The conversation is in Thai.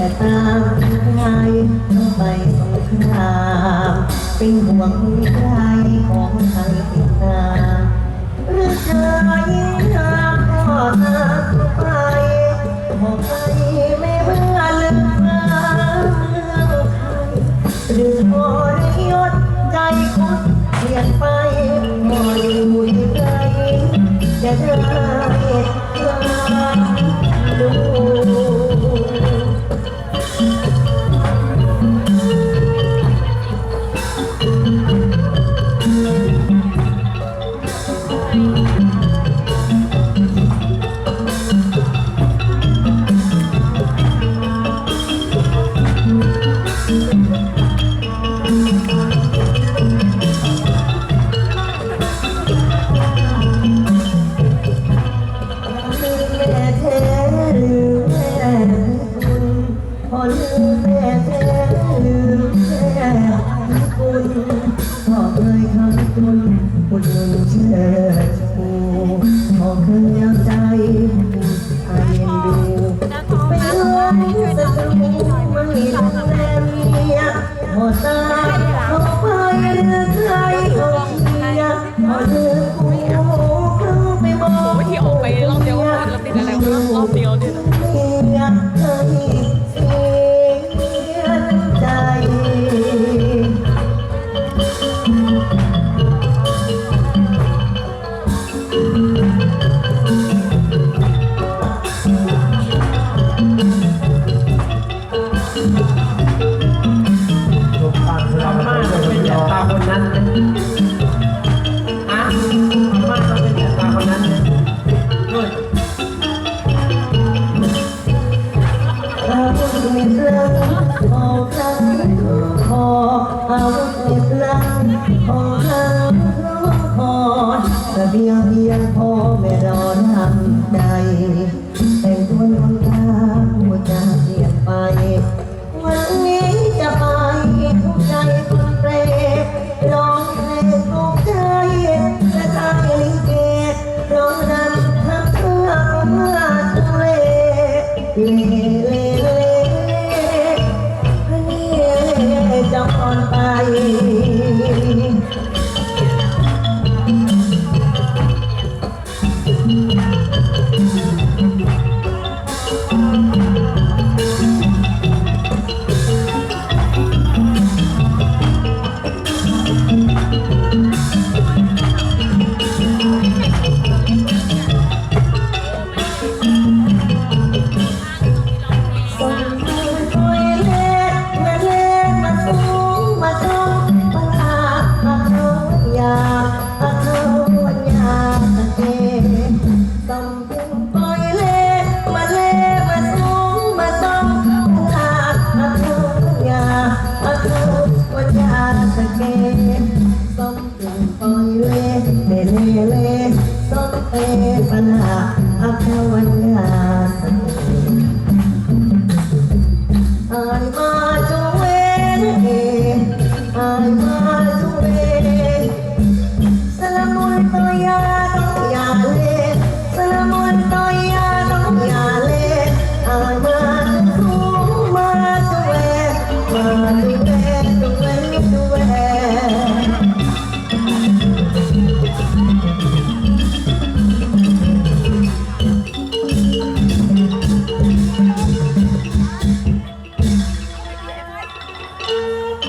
แต่ตามไงต้องไปสงครามเป็นห่วงใครของไทยติดตารักเธอยิ่งทำก็เธอไปบอกไปไม่เบื่อลืมเมืองไทยหรือพอได้ยศใจคนเปลี่ยนไปหมดหมุนไกลจะได้ เชิดชูขอคืนยามใจอาเย็นดูไปเลื่อนศัตรูไม่ดูแลเมียพอตายเขาไปเลือกใครเขาเชียร์พอเลือกกูเขาไปบอกไม่ที่ออกไปรอบเดียวแล้วติดอะไรวะรอบเดียว ขอเอาวุธมีพลังขอครั้งขอแต่เพียงเพียงพอไม่รอนทำใจแต่งตัวน้ำตาหัวใจเปลี่ยนไป วันนี้จะไปทุกใจคนเปรร้องเพลงทุกใจและทายลิเกร้องรำทำเพื่อมื่อทะเลเลเลเล ปลาอักวันยาอานมาจงเวอานมาจงเวนสลามวนตัยาต้องยาเลสลามวนตัวยาต้องยาเลอานมาจงมาจงเวนมาจงเว